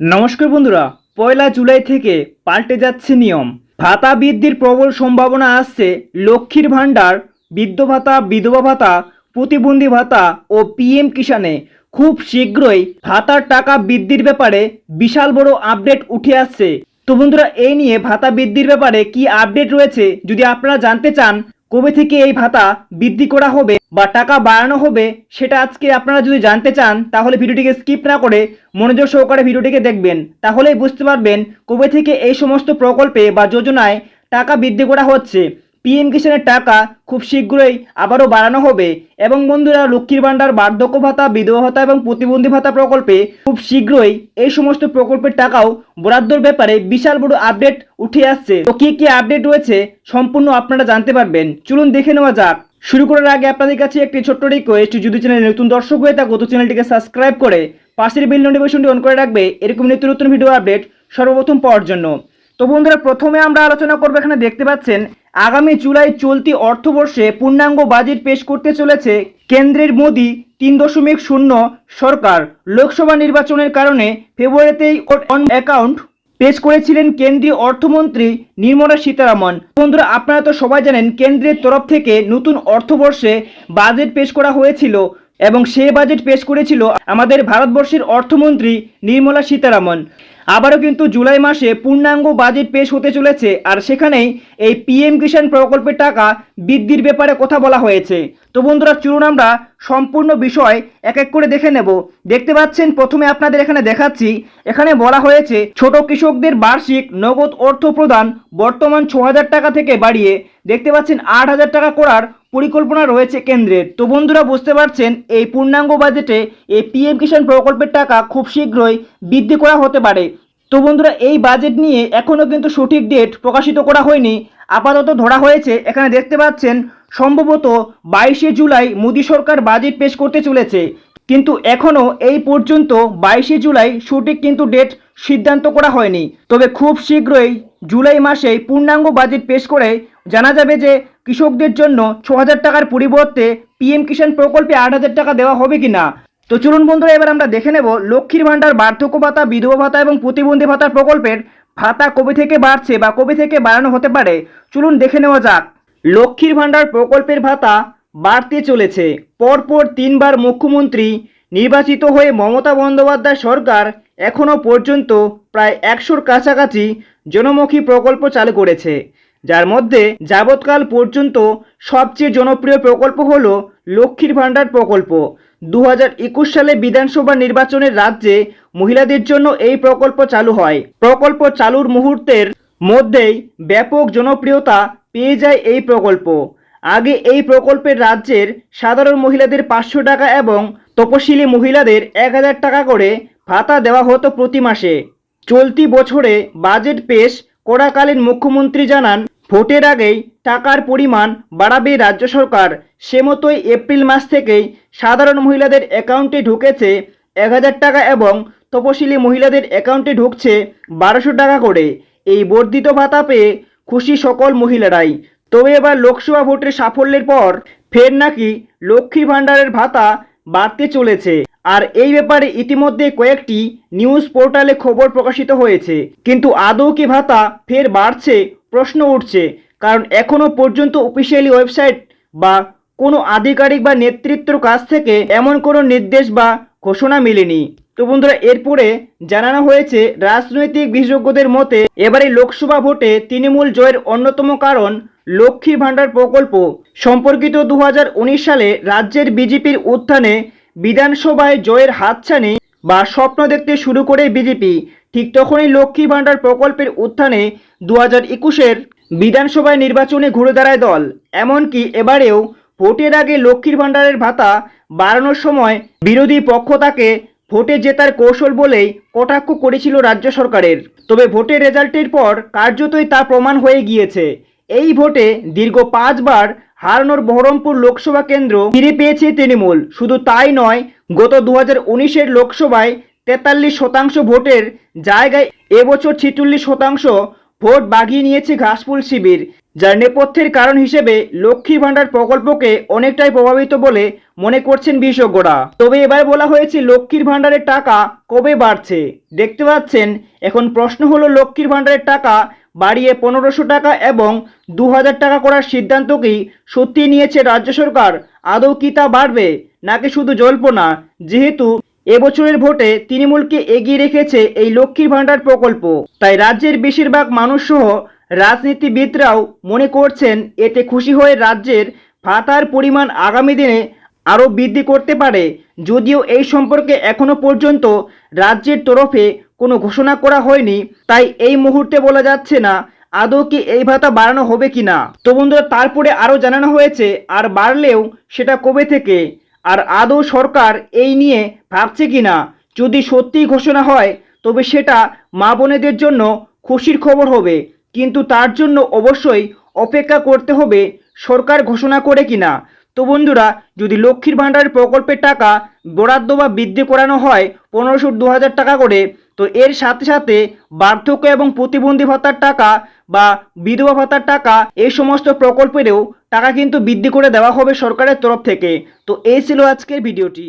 নমস্কার বন্ধুরা, পয়লা জুলাই থেকে পাল্টে যাচ্ছে নিয়ম। ভাতা বৃদ্ধির প্রবল সম্ভাবনা আসছে লক্ষ্মীর ভাণ্ডার, বৃদ্ধ ভাতা, বিধবা ভাতা, প্রতিবন্ধী ভাতা ও পিএম কিষানে খুব শীঘ্রই ভাতার টাকা বৃদ্ধির ব্যাপারে বিশাল বড় আপডেট উঠে আসছে। তো বন্ধুরা, এই নিয়ে ভাতা বৃদ্ধির ব্যাপারে কি আপডেট রয়েছে যদি আপনারা জানতে চান কবে থেকে এই ভাতা বৃদ্ধি করা হবে বা টাকা বাড়ানো হবে সেটা আজকে আপনারা যদি জানতে চান, তাহলে ভিডিওটিকে স্কিপ না করে মনোযোগ সহকারে ভিডিওটিকে দেখবেন। তাহলেই বুঝতে পারবেন কবে থেকে এই সমস্ত প্রকল্পে বা যোজনায় টাকা বৃদ্ধি করা হচ্ছে। পিএম কিষানের টাকা খুব শীঘ্রই আবারও বাড়ানো হবে এবং বন্ধুরা লক্ষ্মীর ভাণ্ডার, বার্ধক্য ভাতা, বিধবা ভাতা এবং প্রতিবন্ধী ভাতা প্রকল্পে খুব শীঘ্রই এই সমস্ত প্রকল্পের টাকাও বরাদ্দর ব্যাপারে বিশাল বড় আপডেট উঠে আসছে। তো কি কি আপডেট রয়েছে সম্পূর্ণ আপনারা জানতে পারবেন। চলুন দেখে নেওয়া যাক। শুরু করার আগে আপনাদের কাছে একটি ছোট্ট রিকোয়েস্ট যদি চ্যানেলে নতুন দর্শক হয়ে থাকো, তো চ্যানেলটিকে সাবস্ক্রাইব করে পাশের বেল নোটিফিকেশনটি অন করে রাখবে। এরকম নিত্য নতুন ভিডিও আপডেট সর্বপ্রথম পাওয়ার জন্য। তো বন্ধুরা, প্রথমে আমরা আলোচনা করব এখানে দেখতে পাচ্ছেন আগামী জুলাই চলতি অর্থবর্ষে পূর্ণাঙ্গ বাজেট পেশ করতে চলেছে কেন্দ্রের মোদি তিন দশমিক শূন্য সরকার। লোকসভা নির্বাচনের কারণে ফেব্রুয়ারিতেই অ্যাকাউন্ট পেশ করেছিলেন কেন্দ্রীয় অর্থমন্ত্রী নির্মলা সীতারামন। বন্ধুরা, আপনারা তো সবাই জানেন কেন্দ্রের তরফ থেকে নতুন অর্থবর্ষে বাজেট পেশ করা হয়েছিল এবং সে বাজেট পেশ করেছিল আমাদের ভারতবর্ষের অর্থমন্ত্রী নির্মলা সীতারামন। আবারও কিন্তু জুলাই মাসে পূর্ণাঙ্গ বাজেট পেশ হতে চলেছে আর সেখানেই এই পিএম কিষাণ প্রকল্পের টাকা বৃদ্ধির ব্যাপারে কথা বলা হয়েছে। তো বন্ধুরা চলুন আমরা সম্পূর্ণ বিষয় এক এক করে দেখে নেব। দেখতে পাচ্ছেন, প্রথমে আপনাদের এখানে দেখাচ্ছি, এখানে বলা হয়েছে, ছোট কৃষকদের বার্ষিক নগদ অর্থ প্রদান বর্তমান ছ হাজার টাকা থেকে বাড়িয়ে দেখতে পাচ্ছেন, আট হাজার টাকা করার পরিকল্পনা রয়েছে কেন্দ্রের। তো বন্ধুরা, বুঝতে পারছেন, এই পূর্ণাঙ্গ বাজেটে এই পিএম কিষাণ প্রকল্পের টাকা খুব শীঘ্রই বৃদ্ধি করা হতে পারে। তো বন্ধুরা, এই বাজেট নিয়ে এখনও কিন্তু সঠিক ডেট প্রকাশিত করা হয়নি। আপাতত ধরা হয়েছে, এখানে দেখতে পাচ্ছেন, সম্ভবত বাইশে জুলাই মোদী সরকার বাজেট পেশ করতে চলেছে। কিন্তু এখনও এই পর্যন্ত বাইশে জুলাই সঠিক কিন্তু ডেট সিদ্ধান্ত করা হয়নি। তবে খুব শীঘ্রই জুলাই মাসেই পূর্ণাঙ্গ বাজেট পেশ করে জানা যাবে যে কৃষকদের জন্য ছ হাজার টাকার পরিবর্তে পিএম কিষাণ প্রকল্পে আট হাজার টাকা দেওয়া হবে কি না তো চলুন বন্ধুরা, এবার আমরা দেখে নেব লক্ষ্মীর ভাণ্ডার, বার্ধক্য ভাতা, বিধবা ভাতা এবং প্রতিবন্ধী ভাতার প্রকল্পের ভাতা কবে থেকে বাড়ছে বা কবে থেকে বাড়ানো হতে পারে? চলুন দেখে নেওয়া যাক। লক্ষ্মীর ভাণ্ডার প্রকল্পের ভাতা বাড়তে চলেছে। পরপর তিনবার মুখ্যমন্ত্রী নির্বাচিত হয়ে মমতা বন্দ্যোপাধ্যায় সরকার এখনও পর্যন্ত প্রায় একশোর কাছাকাছি জনমুখী প্রকল্প চালু করেছে। যার মধ্যে যাবৎকাল পর্যন্ত সবচেয়ে জনপ্রিয় প্রকল্প হল লক্ষ্মীর ভাণ্ডার প্রকল্প। দু হাজার একুশ সালে বিধানসভা নির্বাচনের রাজ্যে মহিলাদের জন্য এই প্রকল্প চালু হয়। প্রকল্প চালুর মুহূর্তের মধ্যেই ব্যাপক জনপ্রিয়তা পেয়ে যায় এই প্রকল্প। আগে এই প্রকল্পের রাজ্যের সাধারণ মহিলাদের পাঁচশো টাকা এবং তপশিলি মহিলাদের এক হাজার টাকা করে ভাতা দেওয়া হতো প্রতি মাসে। চলতি বছরে বাজেট পেশ করাকালীন মুখ্যমন্ত্রী জানান ভোটের আগেই টাকার পরিমাণ বাড়াবে রাজ্য সরকার। সে মতোই এপ্রিল মাস থেকেই সাধারণ মহিলাদের অ্যাকাউন্টে ঢুকেছে এক হাজার টাকা এবং তপশিলি মহিলাদের অ্যাকাউন্টে ঢুকছে বারোশো টাকা করে। এই বর্ধিত ভাতা পেয়ে খুশি সকল মহিলারাই। তবে এবার লোকসভা ভোটের সাফল্যের পর ফের নাকি লক্ষ্মী ভাণ্ডারের ভাতা বাড়তে চলেছে। আর এই ব্যাপারে ইতিমধ্যে কয়েকটি নিউজ পোর্টালে খবর প্রকাশিত হয়েছে। কিন্তু আদৌ কি ভাতা ফের বাড়ছে প্রশ্ন উঠছে, কারণ এখনও পর্যন্ত অফিসিয়ালি ওয়েবসাইট বা কোনো আধিকারিক বা নেতৃত্বর কাছ থেকে এমন কোনো নির্দেশ বা ঘোষণা মেলেনি। তো বন্ধুরা, এরপরে জানানো হয়েছে, রাজনৈতিক বিশেষজ্ঞদের মতে এবারে লোকসভা ভোটে তৃণমূল জয়ের অন্যতম কারণ লক্ষ্মী ভাণ্ডার প্রকল্প। সম্পর্কিত দু হাজার উনিশ সালে রাজ্যের বিজেপির উত্থানে বিধানসভায় জয়ের হাতছানি বা স্বপ্ন দেখতে শুরু করে বিজেপি। ঠিক তখনই লক্ষ্মী ভাণ্ডার প্রকল্পের উত্থানে দু হাজার একুশের বিধানসভায় নির্বাচনে ঘুরে দাঁড়ায় দল। এমনকি এবারেও ভোটের আগে লক্ষ্মীর ভাণ্ডারের ভাতা বাড়ানোর সময় বিরোধী পক্ষ তাকে ভোটে জেতার কৌশল বলেই কটাক্ষ করেছিল রাজ্য সরকারের। তবে ভোটের রেজাল্টের পর কার্যতই তা প্রমাণ হয়ে গিয়েছে। এই ভোটে দীর্ঘ পাঁচবার হারানোর বহরমপুর লোকসভা কেন্দ্র ফিরে পেয়েছে তৃণমূল। শুধু তাই নয়, গত দু হাজার লোকসভায় তেতাল্লিশ শতাংশ ভোটের জায়গায় এবছর ছিচল্লিশ শতাংশ ভোট বাগিয়ে নিয়েছে ঘাসফুল শিবির, যার নেপথ্যের কারণ হিসেবে লক্ষ্মীর ভাণ্ডার প্রকল্পকে অনেকটাই প্রভাবিত বলে মনে করছেন বিশেষজ্ঞরা। তবে এবার বলা হয়েছে লক্ষ্মীর ভাণ্ডারের টাকা কবে বাড়ছে? দেখতে পাচ্ছেন, এখন প্রশ্ন হলো লক্ষ্মীর ভাণ্ডারের টাকা বাড়িয়ে পনেরোশো টাকা এবং দু হাজার টাকা করার সিদ্ধান্ত কি সত্যি নিয়েছে রাজ্য সরকার। আদৌ কি তা বাড়বে? নাকি শুধু জল্পনা? যেহেতু এবছরের ভোটে তৃণমূলকে এগিয়ে রেখেছে এই লক্ষ্মীর ভাণ্ডার প্রকল্প। তাই রাজ্যের বেশিরভাগ মানুষ সহ রাজনীতিবিদরাও মনে করছেন এতে খুশি হয়ে রাজ্যের ভাতার পরিমাণ আগামী দিনে আরও বৃদ্ধি করতে পারে। যদিও এই সম্পর্কে এখনও পর্যন্ত রাজ্যের তরফে কোনো ঘোষণা করা হয়নি, তাই এই মুহূর্তে বলা যাচ্ছে না আদৌ কি এই ভাতা বাড়ানো হবে কি না তো বন্ধুরা, তারপরে আরও জানানো হয়েছে, আর বাড়লেও সেটা কবে থেকে? আর আদৌ সরকার এই নিয়ে ভাবছে কি না যদি সত্যিই ঘোষণা হয়, তবে সেটা মা বোনেদের জন্য খুশির খবর হবে। কিন্তু তার জন্য অবশ্যই অপেক্ষা করতে হবে সরকার ঘোষণা করে কিনা। তো বন্ধুরা, যদি লক্ষ্মীর ভাণ্ডার প্রকল্পের টাকা বরাদ্দ বা বৃদ্ধি করানো হয় পনেরোশো দু হাজার টাকা করে, তো এর সাথে সাথে বার্ধক্য এবং প্রতিবন্ধী ভাতার টাকা বা বিধবা ভাতার টাকা এই সমস্ত প্রকল্পেরও টাকা কিন্তু বৃদ্ধি করে দেওয়া হবে সরকারের তরফ থেকে। তো এই ছিল আজকের ভিডিওটি।